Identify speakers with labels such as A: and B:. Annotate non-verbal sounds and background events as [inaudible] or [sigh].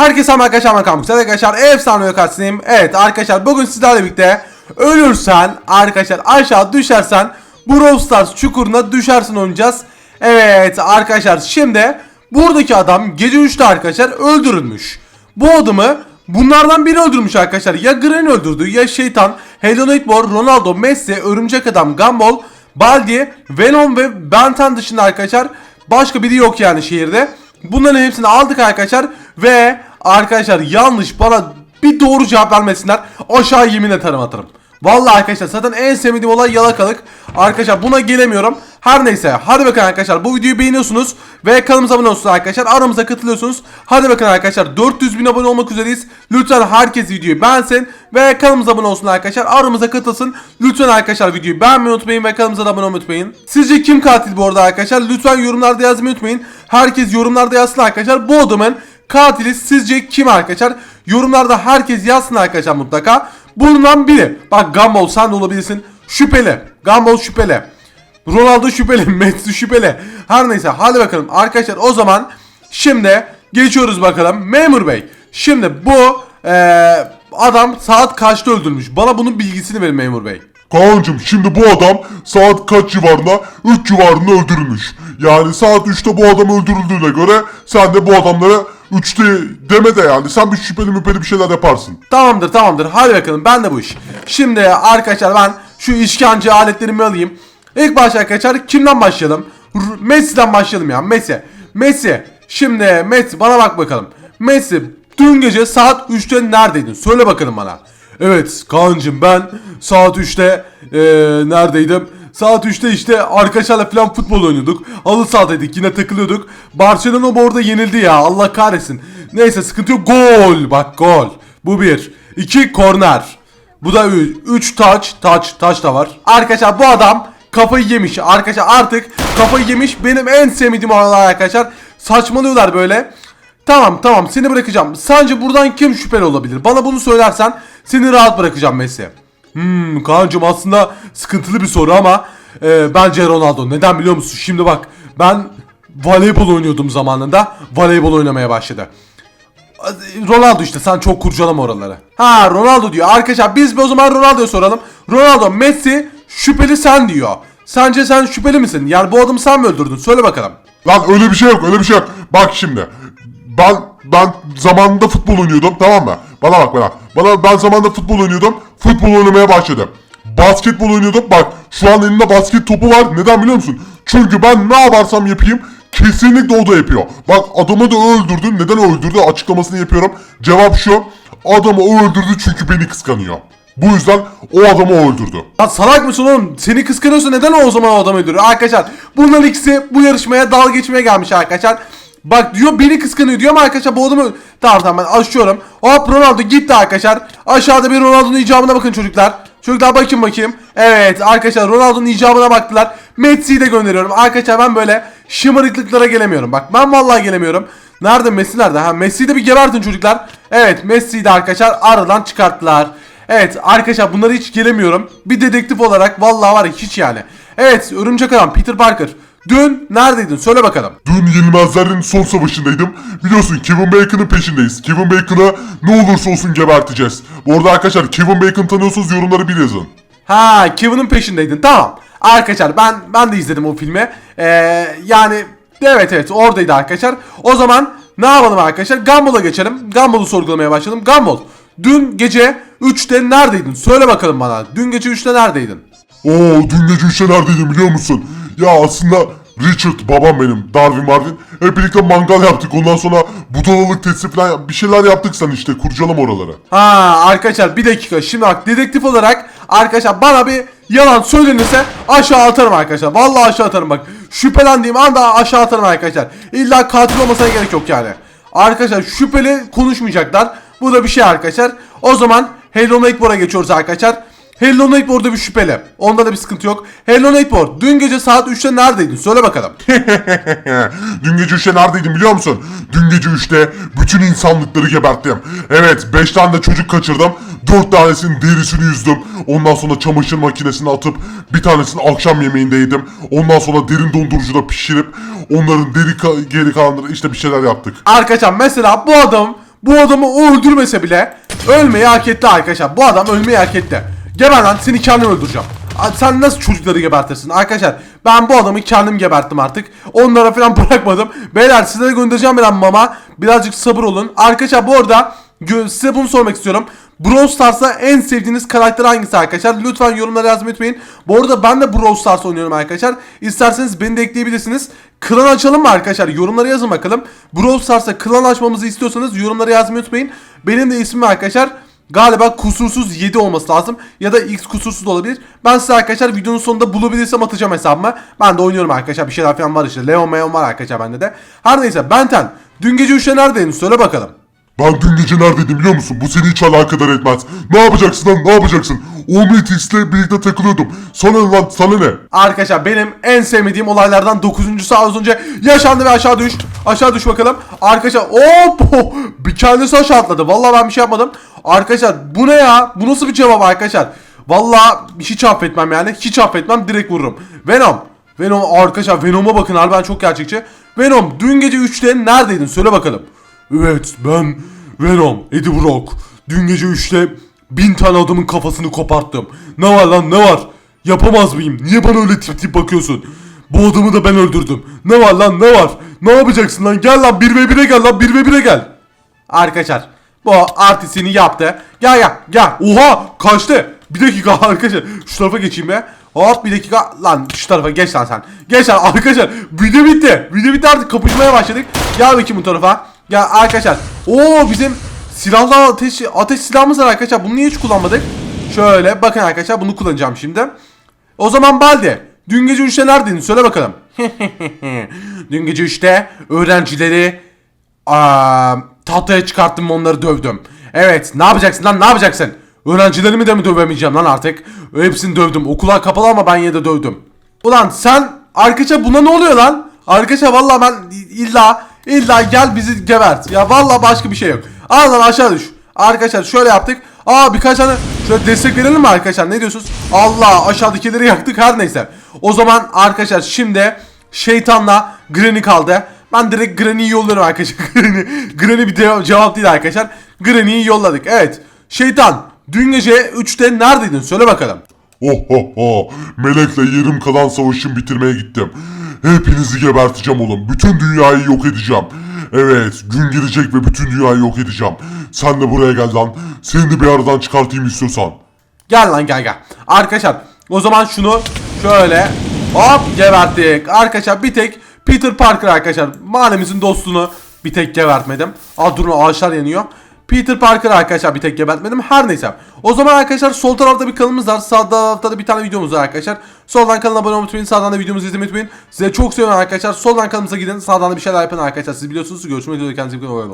A: Herkese merhaba arkadaşlar ben Kamuk. Sen arkadaşlar efsane karşısındayım. Evet arkadaşlar bugün sizlerle birlikte ölürsen arkadaşlar aşağı düşersen Brawl Stars çukuruna düşersin oynayacağız. Evet arkadaşlar şimdi buradaki adam gece 3'te arkadaşlar öldürülmüş. Bu adamı bunlardan biri öldürmüş arkadaşlar. Ya Gren öldürdü ya şeytan, Nightmare, Ronaldo, Messi, Örümcek Adam, Gumball, Baldi, Venom ve Benten dışında arkadaşlar başka biri yok yani şehirde. Bunların hepsini aldık arkadaşlar ve arkadaşlar yanlış bana bir doğru cevap vermesinler aşağı yemin atarım atarım. Vallahi arkadaşlar zaten en sevmediğim olay yalakalık. Arkadaşlar buna gelemiyorum. Her neyse hadi bakın arkadaşlar bu videoyu beğeniyorsunuz ve kanalımıza abone olursunuz arkadaşlar. Aramıza katılıyorsunuz. Hadi bakın arkadaşlar 400 bin abone olmak üzereyiz. Lütfen herkes videoyu beğensin ve kanalımıza abone olsun arkadaşlar. Aramıza katılsın. Lütfen arkadaşlar videoyu beğenmeyi unutmayın ve kanalımıza da abone olmayı unutmayın. Sizce kim katil bu arada arkadaşlar? Lütfen yorumlarda yazmayı unutmayın. Herkes yorumlarda yazsın arkadaşlar. Bu adamın katili sizce kim arkadaşlar? Yorumlarda herkes yazsın arkadaşlar mutlaka. Bundan biri. Bak Gumball sen de olabilirsin. Şüpheli. Gumball şüpheli. Ronaldo şüpheli. [laughs] Messi şüpheli. Her neyse hadi bakalım. Arkadaşlar o zaman şimdi geçiyoruz bakalım. Memur Bey. Şimdi bu eee, adam saat kaçta öldürmüş? Bana bunun bilgisini verin Memur Bey.
B: Kaan'cım şimdi bu adam saat kaç civarında? 3 civarında öldürülmüş. Yani saat 3'te bu adam öldürüldüğüne göre sen de bu adamlara 3'te deme de yani sen bir şüpheli müpheli bir şeyler yaparsın.
A: Tamamdır tamamdır. Hadi bakalım ben de bu iş. Şimdi arkadaşlar ben şu işkence aletlerimi alayım. İlk başta arkadaşlar kimden başlayalım? R- Messi'den başlayalım ya. Messi. Messi. Şimdi Messi bana bak bakalım. Messi dün gece saat 3'te neredeydin? Söyle bakalım bana. Evet Kaan'cım ben saat 3'te eee, neredeydim? Saat 3'te işte arkadaşlarla falan futbol oynuyorduk. Halı sahadaydık yine takılıyorduk. Barcelona bu arada yenildi ya Allah kahretsin. Neyse sıkıntı yok. Gol bak gol. Bu bir. İki korner. Bu da 3 taç, taç, taç da var. Arkadaşlar bu adam kafayı yemiş. Arkadaşlar artık kafayı yemiş. Benim en sevmediğim oralar arkadaşlar. Saçmalıyorlar böyle. Tamam tamam seni bırakacağım. Sence buradan kim şüpheli olabilir? Bana bunu söylersen seni rahat bırakacağım Messi. Hmm Kaan'cım aslında sıkıntılı bir soru ama e, bence Ronaldo. Neden biliyor musun? Şimdi bak ben voleybol oynuyordum zamanında. Voleybol oynamaya başladı. Ronaldo işte sen çok kurcalama oraları. Ha Ronaldo diyor. Arkadaşlar biz o zaman Ronaldo'ya soralım. Ronaldo Messi şüpheli sen diyor. Sence sen şüpheli misin? Yani bu adamı sen mi öldürdün? Söyle bakalım.
B: Lan öyle bir şey yok öyle bir şey yok. Bak şimdi ben ben zamanında futbol oynuyordum tamam mı? Bana bak bana. Bana ben zamanında futbol oynuyordum. Futbol oynamaya başladım. Basketbol oynuyordum. Bak şu an elimde basket topu var. Neden biliyor musun? Çünkü ben ne yaparsam yapayım kesinlikle o da yapıyor. Bak adamı da öldürdü. Neden öldürdü açıklamasını yapıyorum. Cevap şu. Adamı öldürdü çünkü beni kıskanıyor. Bu yüzden o adamı öldürdü.
A: Lan salak mısın oğlum? Seni kıskanıyorsa neden o zaman o adamı öldürüyor? Arkadaşlar bunların ikisi bu yarışmaya dalga geçmeye gelmiş arkadaşlar. Bak diyor beni kıskanıyor diyor ama arkadaşlar bu adamı... Tamam tamam ben açıyorum. Hop Ronaldo gitti arkadaşlar. Aşağıda bir Ronaldo'nun icabına bakın çocuklar. Çocuklar bakın bakayım. Evet arkadaşlar Ronaldo'nun icabına baktılar. Messi'yi de gönderiyorum. Arkadaşlar ben böyle şımarıklıklara gelemiyorum. Bak ben vallahi gelemiyorum. Nerede Messi nerede? Ha Messi'yi de bir gebertin çocuklar. Evet Messi'yi de arkadaşlar aradan çıkarttılar. Evet arkadaşlar bunları hiç gelemiyorum. Bir dedektif olarak vallahi var hiç yani. Evet örümcek adam Peter Parker. Dün neredeydin söyle bakalım.
B: Dün Yenilmezlerin son savaşındaydım. Biliyorsun Kevin Bacon'ın peşindeyiz. Kevin Bacon'ı ne olursa olsun geberteceğiz. Bu arada arkadaşlar Kevin Bacon tanıyorsanız yorumlara bir yazın.
A: Ha Kevin'in peşindeydin tamam. Arkadaşlar ben ben de izledim o filmi. Ee, yani evet evet oradaydı arkadaşlar. O zaman ne yapalım arkadaşlar? Gumball'a geçelim. Gumball'u sorgulamaya başladım. Gumball dün gece 3'te neredeydin? Söyle bakalım bana. Dün gece 3'te neredeydin?
B: Oo dün gece üçte neredeydim biliyor musun? Ya aslında Richard babam benim Darwin Marvin hep birlikte mangal yaptık ondan sonra budalalık testi falan bir şeyler yaptık sen işte kurcalama oraları.
A: Ha arkadaşlar bir dakika şimdi bak dedektif olarak arkadaşlar bana bir yalan söylenirse aşağı atarım arkadaşlar. Vallahi aşağı atarım bak. Şüphelendiğim anda aşağı atarım arkadaşlar. İlla katil olmasına gerek yok yani. Arkadaşlar şüpheli konuşmayacaklar. Bu da bir şey arkadaşlar. O zaman Hello Nightmare'a geçiyoruz arkadaşlar. Hello Nightmare'da bir şüpheli. Onda da bir sıkıntı yok. Hello Nightmare dün gece saat 3'te neredeydin? Söyle bakalım. [laughs]
B: dün gece 3'te neredeydim biliyor musun? Dün gece 3'te bütün insanlıkları geberttim. Evet 5 tane de çocuk kaçırdım. 4 tanesinin derisini yüzdüm. Ondan sonra çamaşır makinesine atıp bir tanesini akşam yemeğinde yedim. Ondan sonra derin dondurucuda pişirip onların deri ka- geri kalanları işte bir şeyler yaptık.
A: Arkadaşlar mesela bu adam Bu adamı öldürmese bile ölmeyi hak etti arkadaşlar. Bu adam ölmeyi hak etti. Geber lan seni kendim öldüreceğim. Sen nasıl çocukları gebertirsin arkadaşlar? Ben bu adamı kendim geberttim artık. Onlara falan [laughs] bırakmadım. Beyler size de göndereceğim bir mama. Birazcık sabır olun. Arkadaşlar bu arada size bunu sormak istiyorum. Brawl Stars'ta en sevdiğiniz karakter hangisi arkadaşlar? Lütfen yorumlara yazmayı unutmayın. Bu arada ben de Brawl Stars oynuyorum arkadaşlar. İsterseniz beni de ekleyebilirsiniz. Klan açalım mı arkadaşlar? Yorumlara yazın bakalım. Brawl Stars'ta klan açmamızı istiyorsanız yorumlara yazmayı unutmayın. Benim de ismim arkadaşlar Galiba kusursuz 7 olması lazım. Ya da X kusursuz da olabilir. Ben size arkadaşlar videonun sonunda bulabilirsem atacağım hesabıma. Ben de oynuyorum arkadaşlar. Bir şeyler falan var işte. Leon Meon var arkadaşlar bende de. Her neyse Benten. Dün gece 3'te neredeydin? Söyle bakalım.
B: Ben dün gece neredeydim biliyor musun? Bu seni hiç alakadar etmez. Ne yapacaksın lan ne yapacaksın? Omnitrix'le birlikte takılıyordum. Sana lan sana ne?
A: Arkadaşlar benim en sevmediğim olaylardan 9. az önce yaşandı ve aşağı düş. Aşağı düş bakalım. Arkadaşlar hop bir kendisi aşağı atladı. Vallahi ben bir şey yapmadım. Arkadaşlar bu ne ya? Bu nasıl bir cevap arkadaşlar? Vallahi hiç affetmem yani. Hiç affetmem direkt vururum. Venom. Venom arkadaşlar Venom'a bakın harbiden çok gerçekçi. Venom dün gece 3'te neredeydin? Söyle bakalım. Evet ben Venom Eddie Brock. Dün gece 3'te bin tane adamın kafasını koparttım. Ne var lan ne var? Yapamaz mıyım? Niye bana öyle tip tip bakıyorsun? Bu adamı da ben öldürdüm. Ne var lan ne var? Ne yapacaksın lan? Gel lan 1 ve 1'e gel lan 1 ve 1'e gel. Arkadaşlar bu artistini yaptı. Gel gel gel. Oha kaçtı. Bir dakika [laughs] arkadaşlar. Şu tarafa geçeyim be. Hop bir dakika. Lan şu tarafa geç lan sen. Geç lan [laughs] arkadaşlar. Video bitti. Video bitti artık kapışmaya başladık. Gel bakayım bu tarafa. Gel arkadaşlar. Oo bizim silahlı ateş, ateş silahımız var arkadaşlar. Bunu niye hiç kullanmadık? Şöyle bakın arkadaşlar bunu kullanacağım şimdi. O zaman Baldi. Dün gece 3'te neredeydin? Söyle bakalım. [laughs] dün gece 3'te öğrencileri Aa, tahtaya çıkarttım onları dövdüm. Evet ne yapacaksın lan ne yapacaksın? Öğrencilerimi de mi dövemeyeceğim lan artık? Hepsini dövdüm. Okullar kapalı ama ben yine de dövdüm. Ulan sen arkadaşa buna ne oluyor lan? Arkadaşa vallahi ben illa illa gel bizi gebert. Ya vallahi başka bir şey yok. Al lan aşağı düş. Arkadaşlar şöyle yaptık. Aa birkaç tane şöyle destek verelim mi arkadaşlar? Ne diyorsunuz? Allah aşağıdakileri yaktık her neyse. O zaman arkadaşlar şimdi şeytanla Granny kaldı. Ben direkt Granny'yi yolluyorum arkadaşlar. [laughs] Granny, bir de- cevap değil arkadaşlar. Granny'yi yolladık. Evet. Şeytan dün gece 3'te neredeydin? Söyle bakalım.
B: Oh oh oh. Melek'le yarım kalan savaşımı bitirmeye gittim. Hepinizi geberteceğim oğlum. Bütün dünyayı yok edeceğim. Evet, gün gelecek ve bütün dünyayı yok edeceğim. Sen de buraya gel lan. Seni de bir aradan çıkartayım istiyorsan.
A: Gel lan gel gel. Arkadaşlar o zaman şunu şöyle hop geberttik. Arkadaşlar bir tek Peter Parker arkadaşlar mahallemizin dostunu bir tek gebertmedim. Aa durun ağaçlar yanıyor. Peter Parker arkadaşlar bir tek gebertmedim. Her neyse. O zaman arkadaşlar sol tarafta bir kanalımız var. Sağ tarafta da bir tane videomuz var arkadaşlar. Soldan kanala abone olmayı unutmayın. Sağdan da videomuzu izlemeyi unutmayın. Size çok seviyorum arkadaşlar. Soldan kanalımıza gidin. Sağdan da bir şeyler yapın arkadaşlar. Siz biliyorsunuz. Görüşmek üzere. Kendinize iyi bakın.